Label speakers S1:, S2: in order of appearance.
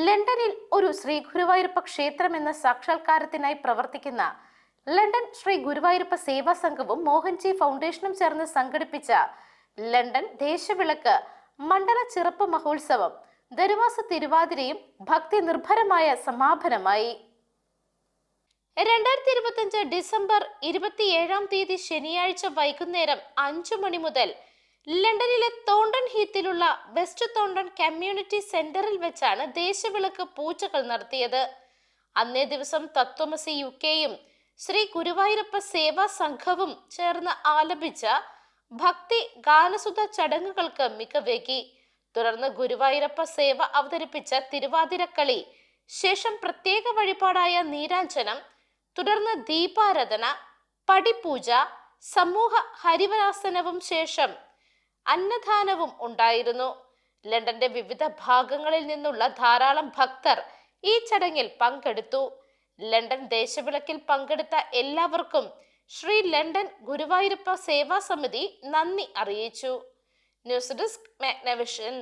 S1: ലണ്ടനിൽ ഒരു ശ്രീ ഗുരുവായൂരപ്പ ക്ഷേത്രം എന്ന സാക്ഷാത്കാരത്തിനായി പ്രവർത്തിക്കുന്ന ലണ്ടൻ ശ്രീ ഗുരുവായൂരപ്പ സേവാ സംഘവും മോഹൻജി ഫൗണ്ടേഷനും ചേർന്ന് സംഘടിപ്പിച്ച ലണ്ടൻ ദേശവിളക്ക് മണ്ഡല ചെറുപ്പ മഹോത്സവം ദരുവാസ തിരുവാതിരയും ഭക്തി നിർഭരമായ സമാപനമായി. രണ്ടായിരത്തി ഇരുപത്തിയഞ്ച് ഡിസംബർ ഇരുപത്തിയേഴാം തീയതി ശനിയാഴ്ച വൈകുന്നേരം അഞ്ചു മണി മുതൽ ലണ്ടനിലെ തോണ്ടൺ ഹീത്തിലുള്ള വെസ്റ്റ് തോണ്ടൺ കമ്മ്യൂണിറ്റി സെന്ററിൽ വെച്ചാണ് ദേശവിളക്ക് പൂജകൾ നടത്തിയത്. അന്നേ ദിവസം തത്വമസി യു കെയും ശ്രീ ഗുരുവായൂരപ്പ സേവാ സംഘവും ചേർന്ന് ആലപിച്ച ഭക്തി ഗാനസുധ ചടങ്ങുകൾക്ക് മികവേകി. തുടർന്ന് ഗുരുവായൂരപ്പ സേവ അവതരിപ്പിച്ച തിരുവാതിരക്കളി ശേഷം പ്രത്യേക വഴിപാടായ നീരാഞ്ജനം തുടർന്ന് ദീപാരാധന പടിപൂജ സമൂഹ ഹരിവരാസനവും ശേഷം അന്നദാനവും ഉണ്ടായിരുന്നു. ലണ്ടന്റെ വിവിധ ഭാഗങ്ങളിൽ നിന്നുള്ള ധാരാളം ഭക്തർ ഈ ചടങ്ങിൽ പങ്കെടുത്തു. ലണ്ടൻ ദേശവിളക്കിൽ പങ്കെടുത്ത എല്ലാവർക്കും ശ്രീ ലണ്ടൻ ഗുരുവായൂരപ്പ സേവാ സമിതി നന്ദി അറിയിച്ചു. News desk Magnavision.